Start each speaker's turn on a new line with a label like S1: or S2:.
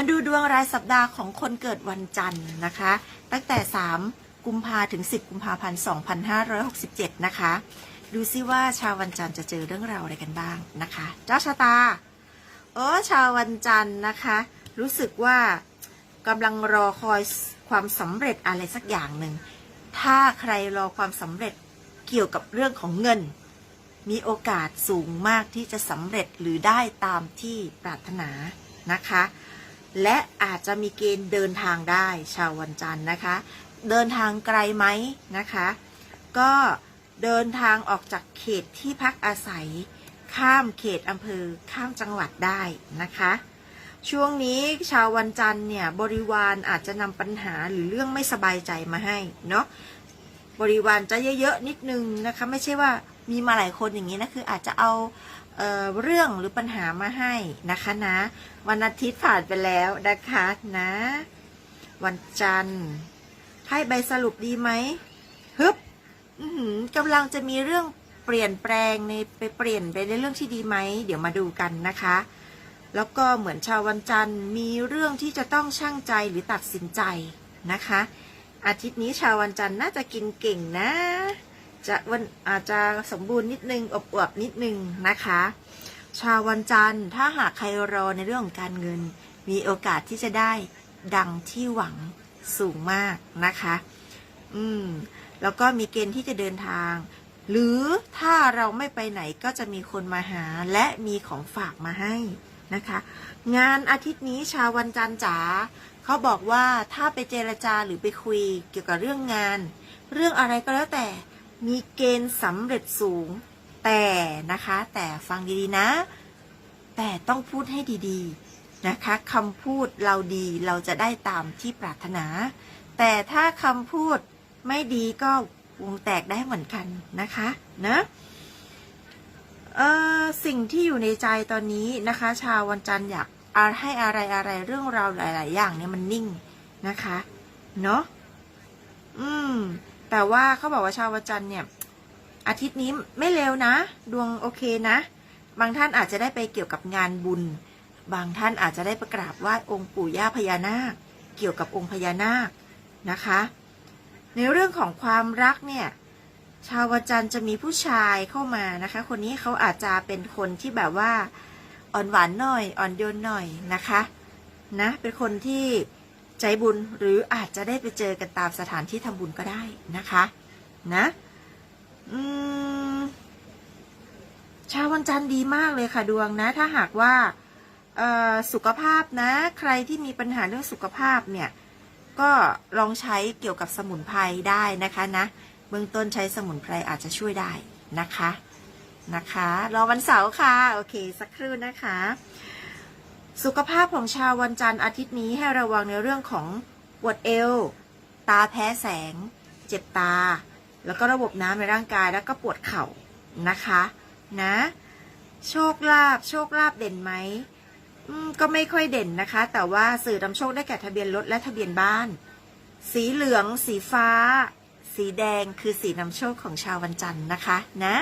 S1: มาดูดวงรายสัปดาห์ของคนเกิดวันจันทร์นะคะ ตั้งแต่ 3 กุมภาถึง 10 กุมภาพันธ์2567 นะคะ ดูซิว่าชาววันจันทร์จะเจอเรื่องราวอะไรกันบ้างนะคะ เจ้าชะตา โอ้ชาววันจันทร์นะคะ รู้สึกว่ากำลังรอคอยความสำเร็จอะไรสักอย่างหนึ่ง ถ้าใครรอความสำเร็จเกี่ยวกับเรื่องของเงิน มีโอกาสสูงมากที่จะสำเร็จหรือได้ตามที่ปรารถนานะคะ และอาจจะมีเกณฑ์เดินทางได้ชาววันจันทร์นะคะ เดินทางไกลไหมนะคะ ก็เดินทางออกจากเขตที่พักอาศัย ข้ามเขตอำเภอข้ามจังหวัดได้นะคะ ช่วงนี้ชาววันจันทร์เนี่ยบริวารอาจจะนำปัญหาหรือเรื่องไม่สบายใจมาให้เนาะบริวารจะเยอะๆนิดนึงนะคะ ไม่ใช่ว่า มีมาหลายคนอย่างนี้นะคืออาจจะเอาเอเรื่องหรือปัญหามาให้นะคะนะ วันอาทิตย์ผ่านไปแล้วนะคะนะ วันจันทร์ให้ใบสรุปดีไหมฮึบกำลังจะมีเรื่องเปลี่ยนแปลงในไปเปลี่ยนไปในเรื่องที่ดีไหมเดี๋ยวมาดูกันนะคะ แล้วก็เหมือนชาววันจันทร์มีเรื่องที่จะต้องช่างใจหรือตัดสินใจนะคะ อาทิตย์นี้ชาววันจันทร์น่าจะกินเก่งนะ จะวันอาจจะสมบูรณ์นิดนึงอบอวบนิดนึงนะคะ ชาววันจันทร์ถ้าหากใครรอในเรื่องของการเงิน มีโอกาสที่จะได้ดังที่หวังสูงมากนะคะ อืม แล้วก็มีเกณฑ์ที่จะเดินทาง หรือถ้าเราไม่ไปไหนก็จะมีคนมาหาและมีของฝากมาให้นะคะ งานอาทิตย์นี้ชาววันจันทร์จ๋าเขาบอกว่าถ้าไปเจรจาหรือไปคุยเกี่ยวกับเรื่องงาน เรื่องอะไรก็แล้วแต่ มีเกณฑ์สำเร็จสูง แต่นะคะ แต่ฟังดีๆนะ แต่ต้องพูดให้ดีๆนะคะคำพูดเราดีเราจะได้ตามที่ปรารถนา แต่ถ้าคำพูดไม่ดีก็วงแตกได้เหมือนกันนะคะนะเออสิ่งที่อยู่ในใจตอนนี้นะคะ ชาววันจันทร์อยากอาให้อะไรอะไรเรื่องราวหลาย ๆ อย่างเนี่ยมันนิ่งนะคะ เนาะอืม แต่ว่าเขาบอกว่าชาววันจันทร์เนี่ย อาทิตย์นี้ไม่เร็วนะ ดวงโอเคนะ บางท่านอาจจะได้ไปเกี่ยวกับงานบุญ บางท่านอาจจะได้ประกราบไหว้องค์ปู่ย่าพญานาค เกี่ยวกับองค์พญานาคนะคะ ในเรื่องของความรักเนี่ยชาววันจันทร์จะมีผู้ชายเข้ามานะคะ คนนี้เขาอาจจะเป็นคนที่แบบว่าอ่อนหวานหน่อย อ่อนโยนหน่อยนะคะ นะ เป็นคนที่ ใจบุญหรืออาจจะได้ไปเจอกันตามสถานที่ทำบุญก็ได้นะคะ นะชาววันจันทร์ดีมากเลยค่ะดวงนะ ถ้าหากว่าสุขภาพนะ ใครที่มีปัญหาเรื่องสุขภาพเนี่ย ก็ลองใช้เกี่ยวกับสมุนไพรได้นะคะนะ เบื้องต้นใช้สมุนไพรอาจจะช่วยได้นะคะนะคะ รอวันเสาร์ค่ะ โอเค สักครู่นะคะ สุขภาพของชาววันจันทร์อาทิตย์นี้ให้ระวังในเรื่องของปวดเอว ตาแพ้แสง เจ็บตา แล้วก็ระบบน้ำในร่างกายแล้วก็ปวดเข่านะคะ นะ โชคลาภโชคลาภเด่นไหมมก็ไม่ค่อยเด่นนะคะ แต่ว่าสื่อนำโชคได้แก่ทะเบียนรถและทะเบียนบ้าน สีเหลือง สีฟ้า สีแดงคือสีนำโชคของชาววันจันทร์นะคะ นะ